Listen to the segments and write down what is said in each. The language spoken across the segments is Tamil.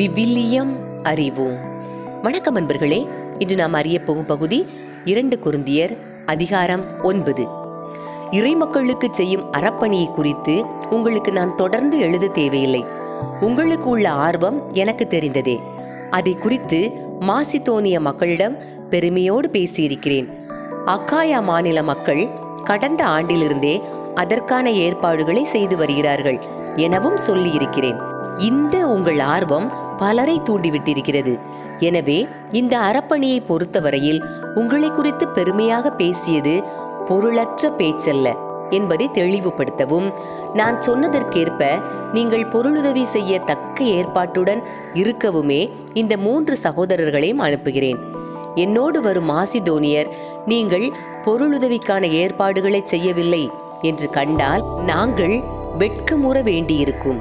விவிலியம் அறிவோம். வணக்கம் அன்பர்களே இன்று நாம் அறிய போகும் பகுதி இரண்டு குருந்தியர் அதிகாரம் ஒன்பது. இறைமக்களுக்கு செய்யும் அறப்பணியை குறித்து உங்களுக்கு நான் தொடர்ந்து எழுத தேவையில்லை. உங்களுக்கு உள்ள ஆர்வம் எனக்கு தெரிந்ததே. அதை குறித்து மாசித்தோனிய மக்களிடம் பெருமையோடு பேசியிருக்கிறேன். அக்காயா மாநில மக்கள் கடந்த ஆண்டிலிருந்தே அதற்கான ஏற்பாடுகளை செய்து வருகிறார்கள் எனவும் சொல்லியிருக்கிறேன். இந்த உங்கள் ஆர்வம் பலரை தூண்டிவிட்டிருக்கிறது. எனவே இந்த அறப்பணியை பொறுத்தவரையில் உங்களை குறித்து பெருமையாக பேசியது பொருளற்ற பேச்சல்ல என்பதை தெளிவுபடுத்தவும் நான் சொன்னதற்கேற்ப நீங்கள் பொருளுதவி செய்ய தக்க ஏற்பாட்டுடன் இருக்கவுமே இந்த மூன்று சகோதரர்களையும் அனுப்புகிறேன். என்னோடு வரும் மாசிதோனியர் நீங்கள் பொருளுதவிக்கான ஏற்பாடுகளை செய்யவில்லை என்று கண்டால் நாங்கள் வெட்கமுற வேண்டியிருக்கும்.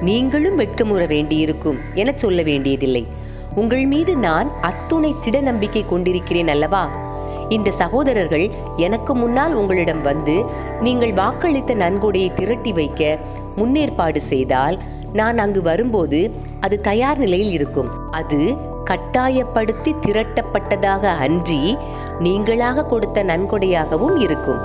நீங்களும் வெட்கமுற வேண்டியிருக்கும் என சொல்ல வேண்டியதில்லை. உங்கள் மீது நான் அத்துணை திட நம்பிக்கை கொண்டிருக்கிறேன் அல்லவா? இந்த சகோதரர்கள் எனக்கு முன்னால் உங்களிடம் வந்து நீங்கள் வாக்களித்த நன்கொடையை திரட்டி வைக்க முன்னேற்பாடு செய்தால் நான் அங்கு வரும்போது அது தயார் நிலையில் இருக்கும். அது கட்டாயப்படுத்தி திரட்டப்பட்டதாக அன்றி நீங்களாக கொடுத்த நன்கொடையாகவும் இருக்கும்.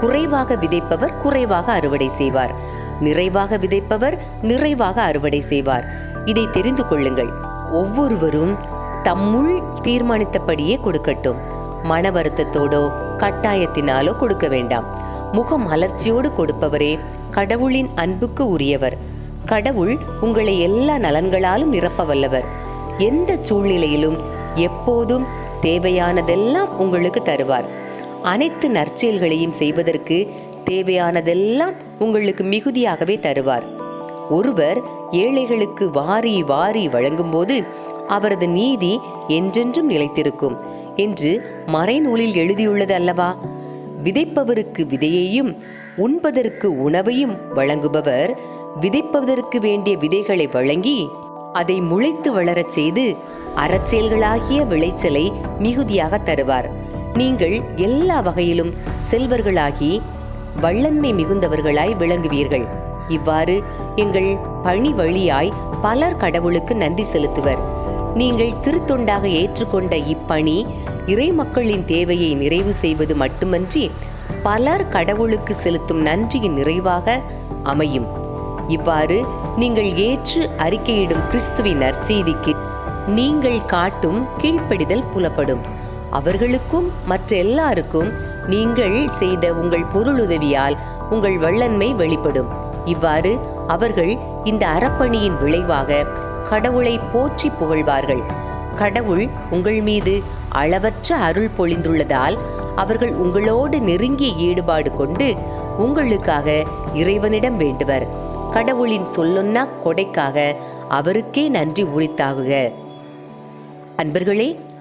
குறைவாக விதைப்பவர் குறைவாக அறுவடை செய்வார். நிறைவாக விதைப்பவர் நிறைவாக அறுவடை செய்வார். இதை தெரிந்து கொள்ளுங்கள். ஒவ்வொருவரும் தம்முள் தீர்மானித்தபடியே கொடுக்கட்டும். மன வருத்தத்தோடோ கட்டாயத்தினாலோ கொடுக்க வேண்டாம். முகம் அலர்ச்சியோடு கொடுப்பவரே கடவுளின் அன்புக்கு உரியவர். கடவுள் உங்களை எல்லா நலன்களாலும் நிரப்ப வல்லவர். எந்த சூழ்நிலையிலும் எப்போதும் தேவையானதெல்லாம் உங்களுக்கு தருவார். அனைத்து நற்செயல்களையும் செய்வதற்கு தேவையானதெல்லாம் உங்களுக்கு மிகுதியாகவே தருவார். ஒருவர் ஏழைகளுக்கு வாரி வாரி வழங்கும்போது அவரது நீதி என்றென்றும் நிலைத்திருக்கும் என்று மறைநூலில் எழுதியுள்ளது அல்லவா? விதைப்பவருக்கு விதையையும் உண்பதற்கு உணவையும் வழங்குபவர் விதைப்பதற்கு வேண்டிய விதைகளை வழங்கி அதை முளைத்து வளரச் செய்து அறச்செயல்களாகிய விளைச்சலை மிகுதியாக தருவார். நீங்கள் எல்லா வகையிலும் செல்வர்களாகி வள்ளன்மை மிகுந்தவர்களாய் விளங்குவீர்கள். இவ்வாறு எங்கள் பணி வழியாய் பலர் கடவுளுக்கு நன்றி செலுத்துவர். நீங்கள் திருத்தொண்டாக ஏற்றுக்கொண்ட இப்பணி இறை மக்களின் தேவையை நிறைவு செய்வது மட்டுமன்றி பலர் கடவுளுக்கு செலுத்தும் நன்றியின் நிறைவாக அமையும். இவ்வாறு நீங்கள் ஏற்று அறிக்கையிடும் கிறிஸ்துவின் நற்செய்திக்கு நீங்கள் காட்டும் கீழ்ப்படிதல் புலப்படும். அவர்களுக்கும் மற்ற எல்லாருக்கும் நீங்கள் செய்த உங்கள் பொருளுதவியால் உங்கள் வள்ளன்மை வெளிப்படும். இவ்வாறு அவர்கள் இந்த அறப்பணியின் விளைவாக கடவுளை போற்றி புகழ்வார்கள். கடவுள் உங்கள் மீது அளவற்ற அருள் பொழிந்துள்ளதால் அவர்கள் உங்களோடு நெருங்கிய ஈடுபாடு கொண்டு உங்களுக்காக இறைவனிடம் வேண்டுவர். கடவுளின் சொல்லொன்னா கொடைக்காக அவருக்கே நன்றி உரித்தாகுக. அன்பர்களே